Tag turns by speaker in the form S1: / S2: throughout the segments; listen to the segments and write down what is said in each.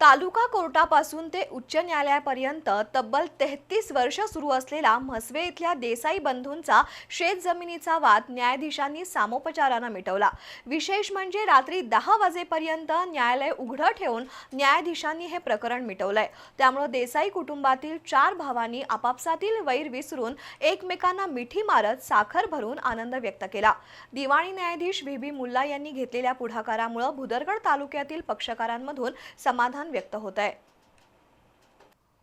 S1: तालुका कोर्टापासून ते उच्च न्यायालयापर्यंत तब्बल तेहतीस वर्ष सुरू असलेला म्हसवे इथल्या देसाई बंधूंचा शेत जमिनीचा वाद न्यायाधीशांनी सामोपचारानं मिटवला. विशेष म्हणजे रात्री दहा वाजेपर्यंत न्यायालय उघडं ठेवून न्यायाधीशांनी हे प्रकरण मिटवलंय. त्यामुळं देसाई कुटुंबातील चार भावांनी आपापसातील वैर विसरून एकमेकांना मिठी मारत साखर भरून आनंद व्यक्त केला. दिवाणी न्यायाधीश व्ही. बी मुल्ला यांनी घेतलेल्या पुढाकारामुळे भुदरगड तालुक्यातील पक्षकारांमधून समाधान व्यक्त होत आहे.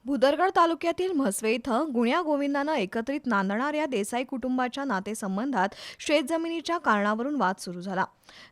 S1: भुदरगड तालुक्यातील म्हसवे इथं गुण्या गोविंदानं एकत्रित नांदणाऱ्या देसाई कुटुंबाच्या नातेसंबंधात शेतजमिनीच्या कारणावरून वाद सुरू झाला.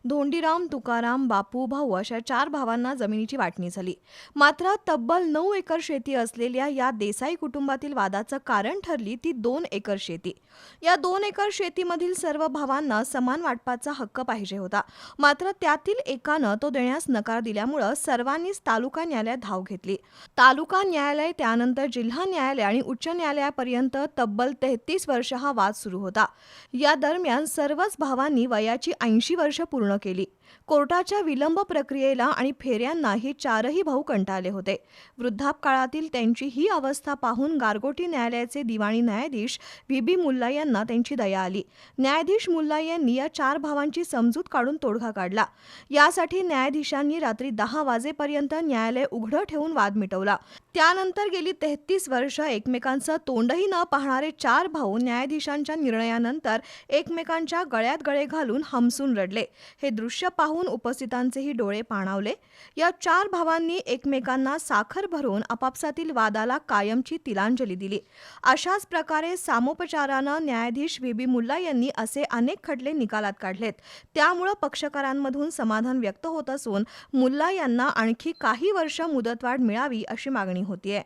S1: धोंडीराम तुकाराम बापू भाऊ अशा चार भावांना जमिनीची वाटणी झाली. मात्र तब्बल नऊ एकर शेती असलेल्या या देसाई कुटुंबातील वादाचं कारण ठरली ती दोन एकर शेती. या दोन एकर शेतीमधील सर्व भावांना समान वाटपाचा हक्क पाहिजे होता. मात्र त्यातील एकानं तो देण्यास नकार दिल्यामुळं सर्वांनीच तालुका न्यायालयात धाव घेतली. तालुका न्यायालय त्यानंतर जिल्हा न्यायालय आणि उच्च न्यायालयापर्यंत तब्बल तेहतीस वर्ष हा वाद सुरू होता. या दरम्यान सर्वच भावांनी वयाची ऐंशी वर्ष पूर्ण केली. कोर्टाच्या विलंब प्रक्रियेला आणि फेऱ्यांना हे चारही भाऊ कंटाळले होते. वृद्धापकाळातील त्यांची ही अवस्था पाहून गारगोटी न्यायालयाचे दिवाणी न्यायाधीश व्ही. बी. मुल्ला यांना त्यांची दया आली. न्यायाधीश मुल्ला यांनी या चार भावांची समजूत काढून तोडगा काढला. यासाठी न्यायाधीशांनी रात्री दहा वाजेपर्यंत न्यायालय उघडं ठेवून वाद मिटवला. त्यानंतर गेली तेहतीस वर्ष एकमेकांचं तोंडही न पाहणारे चार भाऊ न्यायाधीशांच्या निर्णयानंतर एकमेकांच्या गळ्यात गळे घालून हमसून रडले. हे दृश्य पाहून उपस्थितांचेही डोळे पाणावले. या चार भावांनी एकमेकांना साखर भरून आपापसातील वादाला कायमची तिलांजली दिली. अशाच प्रकारे सामोपचारानं न्यायाधीश व्ही. बी. मुल्ला यांनी असे अनेक खटले निकालात काढलेत. त्यामुळं पक्षकारांमधून समाधान व्यक्त होत असून मुल्ला यांना आणखी काही वर्ष मुदतवाढ मिळावी अशी मागणी होतीये.